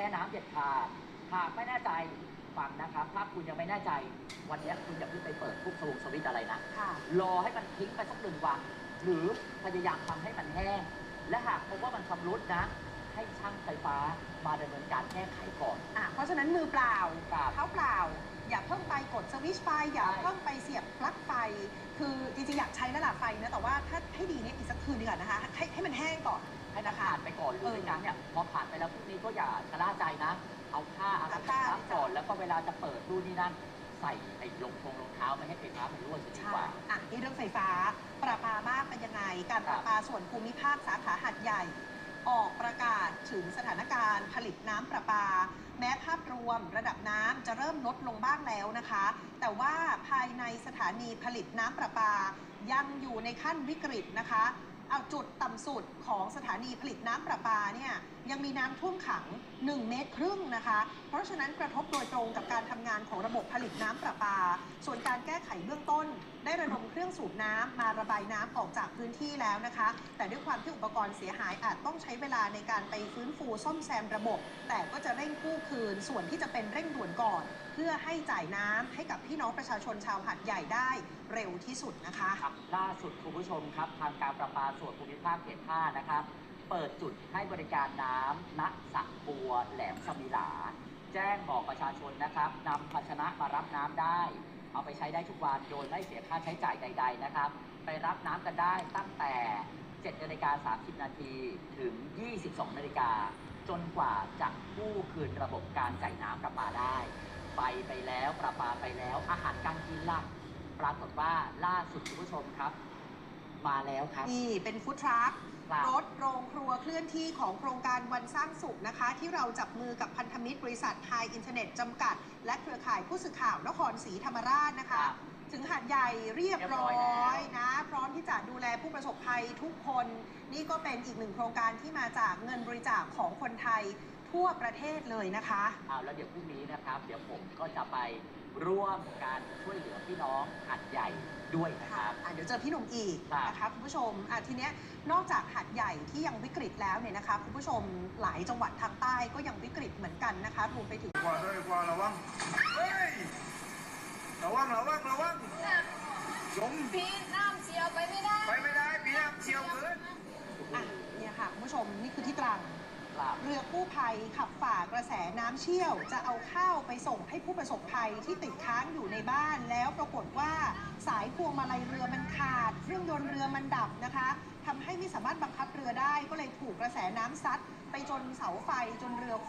ช่น้ำเด็ดขาดหากไม่แน่ใจฟังนะครับ ถ้าคุณยังไม่แน่ใจ วันนี้คุณอย่าเพิ่งไปเปิดทุกสวิตช์สวิตช์อะไรนะค่ะรอให้มันทิ้งไปสักหนึ่งวัน หรือพยายามทำให้มันแห้ง และหากพบว่ามันชำรุดนะ ให้ช่างไฟฟ้ามาดำเนินการแก้ไขก่อน อะเพราะฉะนั้นมือเปล่าครับเท้าเปล่า อย่าเพิ่งไปกดสวิตช์ไฟ อย่าใช่ เพิ่งไปเสียบปลั๊กไฟ คือจริงๆ อยากใช้ระดับไฟนะ แต่ว่าถ้าให้ดีเนี่ยอีกสักคืนดีกว่านะคะ ให้ให้มันแห้งก่อนให้มันผ่านไปก่อนหรือเออไม่งั้นเนี่ยพอผ่านไปแล้วพรุ่งนี้ก็อย่าชะล่าใจนะ เอาผ้าอะไรเอาผ้าซับก่อนแล้วก็เวลาจะเปิดดูนนี่นั่นใส่ไอ้รองทงรองเท้าไม่ให้ไฟฟ้ามันรั่วจะดีใช่กว่า อะนี่เรื่องไฟฟ้า ประปาบ้างเป็นยังไง การประปาส่วนภูมิภาคสาขาหัดใหญ่ ออกประกาศถึงสถานการณ์ผลิตน้ำประปา แม้ภาพรวมระดับน้ำจะเริ่มลดลงบ้างแล้วนะคะ แต่ว่าภายในสถานีผลิตน้ำประปา ยังอยู่ในขั้นวิกฤตนะคะ เอาจุดต่ำสุดของสถานีผลิตน้ำประปาเนี่ยยังมีน้ำท่วมขัง 1 เมตรครึ่งนะคะ เพราะฉะนั้นกระทบโดยตรงกับการทำงานของระบบผลิตน้ำประปา ส่วนการแก้ไขเบื้องต้น ได้ระดมเครื่องสูบน้ำมาระบายน้ำออกจากพื้นที่แล้วนะคะ แต่ด้วยความที่อุปกรณ์เสียหายอาจต้องใช้เวลาในการไปฟื้นฟูซ่อมแซมระบบ แต่ก็จะเร่งกู้คืน ส่วนที่จะเป็นเร่งด่วนก่อน เพื่อให้จ่ายน้ำให้กับพี่น้องประชาชนชาวหัดใหญ่ได้เร็วที่สุดนะคะครับล่าสุดคุณผู้ชมครับทางการประปาส่วนภูมิภาคเขต5นะครับ เปิดจุดให้บริการน้ำณสระบัวแหลมสมิลา แจ้งบอกประชาชนนะครับนำภาชนะมารับน้ำได้ เอาไปใช้ได้ทุกวันโดยไม่เสียค่าใช้จ่ายใด ๆ นะครับ ไปรับน้ำกันได้ตั้งแต่7นาฬิกา30 นาทีถึง 22 นาฬิกา จนกว่าจะกู้คืนระบบการจ่ายน้ำประปาได้ไฟไปแล้วประปาไปแล้วอาหารการกินล่ะปรากฏว่าล่าสุดคุณผู้ชมครับ มาแล้วครับ นี่เป็นฟู้ดทรัคครับรถโรงครัวเคลื่อนที่ของโครงการวันสร้างสุขนะคะ ที่เราจับมือกับพันธมิตรบริษัทไทยอินเทอร์เน็ตจำกัด และเครือข่ายผู้สื่อข่าวนครศรีธรรมราชนะคะ ครับถึงหาดใหญ่เรียบร้อเรียบร้อยยแล้ว นะ พร้อมที่จะดูแลผู้ประสบภัยทุกคน นี่ก็เป็นอีกหนึ่งโครงการที่มาจากเงินบริจาคของคนไทย ทั่วประเทศเลยนะคะ เอาแล้วเดี๋ยวพรุ่งนี้นะครับ เดี๋ยวผมก็จะไปร่วมการช่วยเหลือพี่น้องหัดใหญ่ด้วยนะคค่ะรับ อะเดี๋ยวเจอพี่หนุ่มอีกครับนะคะคุณผู้ชมอะทีเนี้ยนอกจากหัดใหญ่ที่ยังวิกฤตแล้วเนี่ยนะคะคุณผู้ชมหลายจังหวัดทางใต้ก็ยังวิกฤตเหมือนกันนะคะรวมไปถึง กว่าด้วยกว่าระวัง เฮ้ย ระวัง ระวัง ระวังจมพี่น้ำเชียวไปไม่ได้ไปไม่ได้พี่น้ำเชียวเกิน อะเนี่ยค่ะคุณผู้ชมนี่คือที่ตรังครับ เรือกู้ภัยขับฝ่ากระแสน้ำเชี่ยว จะเอาข้าวไปส่งให้ผู้ประสบภัยที่ติดค้างอยู่ในบ้าน แล้วปรากฏว่าสายพวงมาลัยเรือมันขาด เครื่องยนต์เรือมันดับนะคะทำให้ไม่สามารถบังคับเรือได้ก็เลยถูกกระแสน้ำซัดไปจนเสาไฟจนเรือคว่ำ